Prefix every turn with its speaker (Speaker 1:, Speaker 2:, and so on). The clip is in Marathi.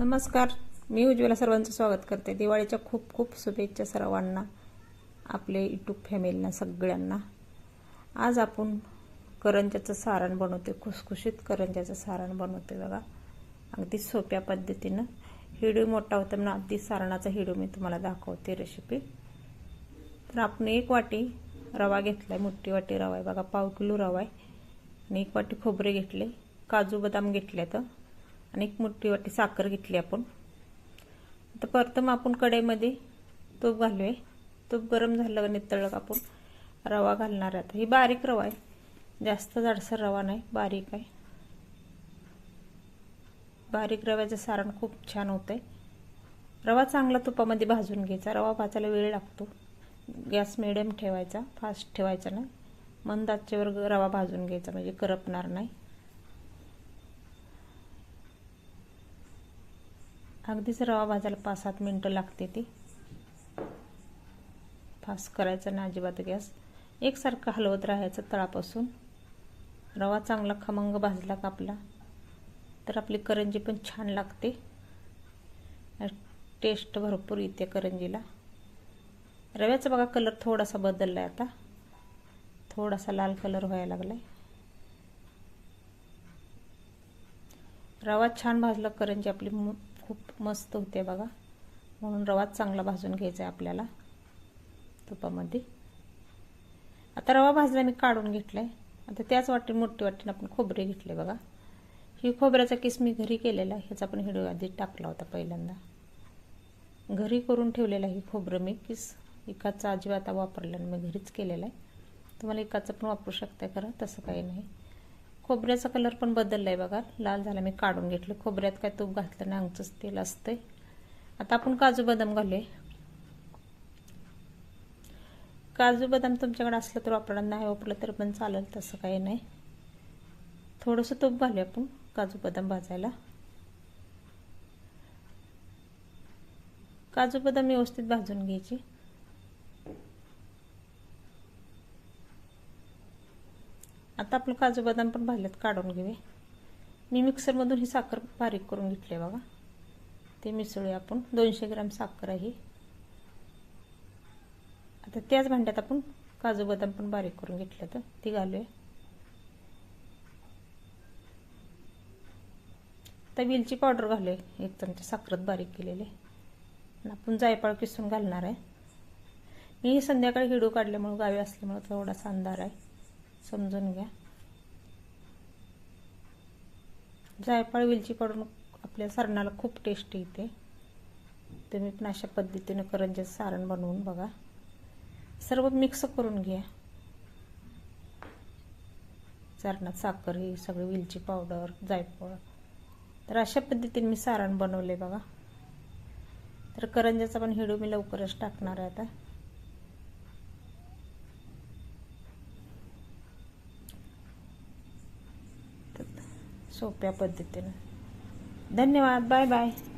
Speaker 1: नमस्कार. मी उज्ज्वला सर्वांचं स्वागत करते. दिवाळीच्या खूप खूप शुभेच्छा सर्वांना आपले युट्यूब फॅमिलीना सगळ्यांना. आज आपण करंजाचं सारण बनवते खुसखुशीत करंजाचं सारण बनवते बघा. अगदी सोप्या पद्धतीनं. हिडू मोठा होता म्हणून अगदी सारणाचा हिडू मी तुम्हाला दाखवते रेसिपी तर आपण एक वाटी रवा घेतला आहे मोठी वाटी रवा आहे. बघा पाव किलो रवा आहे. आणि एक वाटी खोबरे घेतले काजू बदाम घेतले तर आणि एक मोठी वाटी साखर घेतली आपण. तर प्रथम आपण कढईमध्ये तूप घालूया. तूप गरम झालं का का आपण रवा घालणार आहे. ही बारीक रवा आहे. जास्त जाडसर रवा नाही बारीक आहे. बारीक रव्याचं सारण खूप छान होतं आहे रवा चांगला तुपामध्ये भाजून घ्यायचा. रवा भाजायला वेळ लागतो. गॅस मिडियम ठेवायचा फास्ट ठेवायचा नाही. मंद आचेवर रवा भाजून घ्यायचा म्हणजे करपणार नाही. अगदीच रवा भाजायला पाच सात मिनटं लागते ती. फास्ट करायचं ना अजिबात गॅस. एकसारखं हलवत राहायचं तळापासून. रवा चांगला खमंग भाजला का आपला तर आपली करंजी पण छान लागते. टेस्ट भरपूर येते करंजीला. रव्याचा बघा कलर थोडासा बदलला आहे आता. थोडासा लाल कलर व्हायला लागला आहे रवा छान भाजला करंजी आपली खूप मस्त होते बघा. म्हणून रवा चांगला भाजून घ्यायचा आहे आपल्याला तुपामध्ये. आता रवा भाजला मी काढून घेतला आहे आता त्याच वाटी मोठी वाटीनं आपण खोबरे घेतले बघा. ही खोबऱ्याचा किस मी घरी केलेला आहे. ह्याचा पण हिडो आधी टाकला होता पहिल्यांदा. घरी करून ठेवलेला ही खोबरं मी. किस एकाचा अजिबात वापरला मी घरीच केलेला आहे. तुम्हाला एकाचं पण वापरू शकता खरं तसं काही नाही. खोबऱ्याचा कलर पण बदलला आहे बघा. लाल झाला मी काढून घेतलं. खोबऱ्यात काय तूप घातलं नाही अंगचंच तेल असतंय. आता आपण काजू बदाम घालूया. काजू बदाम तुमच्याकडे असलं तर वापरणार नाही वापरलं तर पण चालेल तसं काही नाही. थोडंसं तूप घालूया आपण काजू बदाम भाजायला. काजू बदाम व्यवस्थित भाजून घ्यायची. आता आपलं काजू बदाम पण भाजल्यात काढून घेऊया. मी मिक्सरमधून ही साखर बारीक करून घेतली आहे बघा. ते मिसळूया आपण. दोनशे ग्रॅम साखर आहे आता त्याच भांड्यात आपण काजू बदाम पण बारीक करून घेतलं तर ती घालूया. आता वेलची पावडर घालूया. एक चमचा साखरेत बारीक केलेले. आपण जायफळ किसून घालणार आहे. मी संध्याकाळी हिडू काढल्यामुळं गावी असल्यामुळं थोडासा अंधार आहे. समजून घ्या. जायफळ वेलची पावडर आपल्या सारणाला खूप टेस्ट येते. तुम्ही पण अशा पद्धतीनं करंजे सारण बनवून बघा. सर्व मिक्स करून घ्या. सारणात साखर ही सगळी वेलची पावडर जायफळ. तर अशा पद्धतीने मी सारण बनवले बघा. तर करंजाचा पण हिडू मी लवकरच टाकणार आहे आता. सोप्या पद्धतीनं. धन्यवाद. Bye bye.